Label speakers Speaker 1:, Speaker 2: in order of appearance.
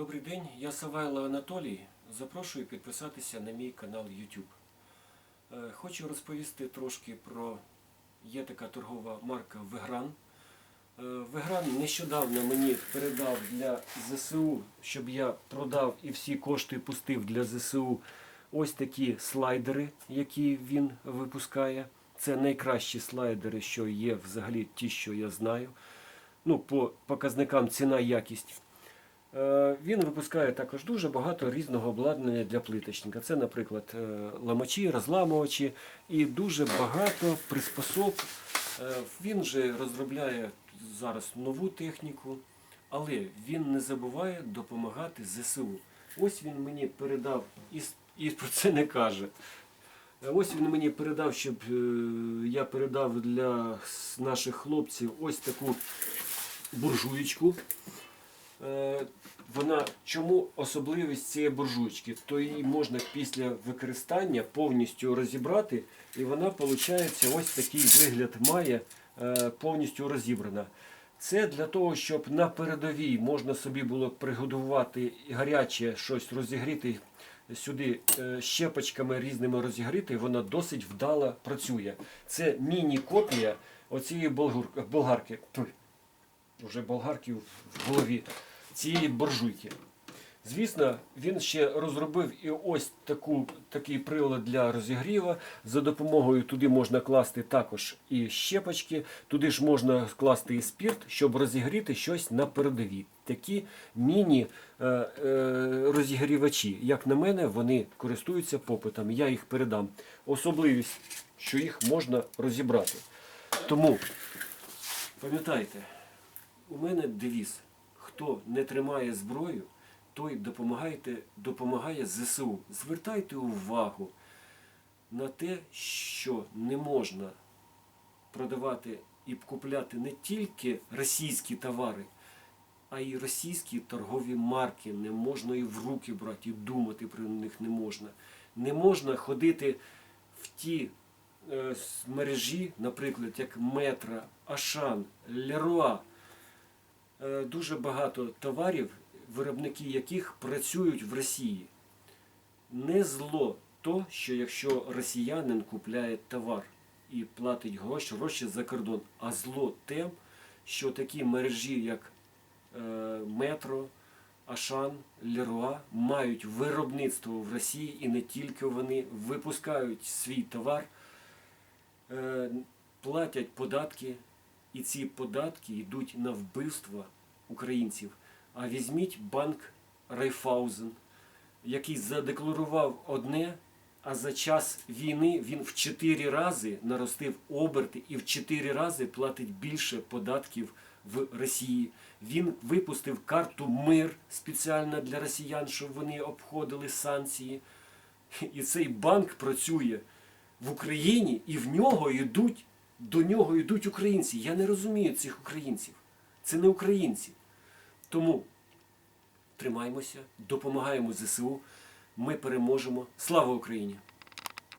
Speaker 1: Добрий день, я Савайло Анатолій. Запрошую підписатися на мій канал YouTube. Е, Хочу розповісти трошки про є така торгова марка Вегран. Е, Вегран нещодавно мені передав для ЗСУ, щоб я продав і всі кошти пустив для ЗСУ ось такі слайдери, які він випускає. Це найкращі слайдери, що є взагалі ті, що я знаю. Ну, по показникам ціна якість. Е, Він випускає також дуже багато різного обладнання для плиточника. Це, наприклад, е, ламачі, розламувачі і дуже багато приспособ. Е, Він же розробляє зараз нову техніку, але він не забуває допомагати ЗСУ. Ось він мені передав і, про це не каже. Ось він мені передав, щоб я передав для наших хлопців ось таку буржуєчку. Е, Вона чому особливість цієї буржуйки? То її можна після використання повністю розібрати, і вона виходить ось такий вигляд має е, повністю розібрана. Це для того, щоб на передовій можна собі було приготувати гаряче щось розігріти сюди е, щепочками різними розігріти, вона досить вдало працює. Це міні-копія оцієї болгарки. Туй, вже болгарки в голові цієї боржуйки. Звісно, він ще розробив і ось таку, такий прилад для розігріва. За допомогою туди можна класти також і щепочки, туди ж можна класти і спірт, щоб розігріти щось на передовій. Такі міні-розігрівачі. Як на мене, вони користуються попитом. Я їх передам. Особливість, що їх можна розібрати. Тому пам'ятайте, у мене девіз. Хто не тримає зброю, той допомагайте, допомагає ЗСУ. Звертайте увагу на те, що не можна продавати і купляти не тільки російські товари, а й російські торгові марки. Не можна і в руки брати, і думати про них не можна. Не можна ходити в ті е, мережі, наприклад, як Метра, Ашан, Леруа. Е, дуже багато товарів, виробники яких працюють в Росії. Не зло то, що якщо росіянин купляє товар і платить гроші, гроші за кордон, а зло те, що такі мережі, як е, Метро, Ашан, Леруа, мають виробництво в Росії і не тільки вони випускають свій товар, е, платять податки, і ці податки йдуть на вбивство українців. А візьміть банк Райфаузен, який задекларував одне, а за час війни він в чотири рази наростив оберти і в чотири рази платить більше податків в Росії. Він випустив карту мир спеціально для росіян, щоб вони обходили санкції. І цей банк працює в Україні, і в нього йдуть, до нього йдуть українці. Я не розумію цих українців. Це не українці. Тому тримаємося, допомагаємо ЗСУ. Ми переможемо. Слава Україні!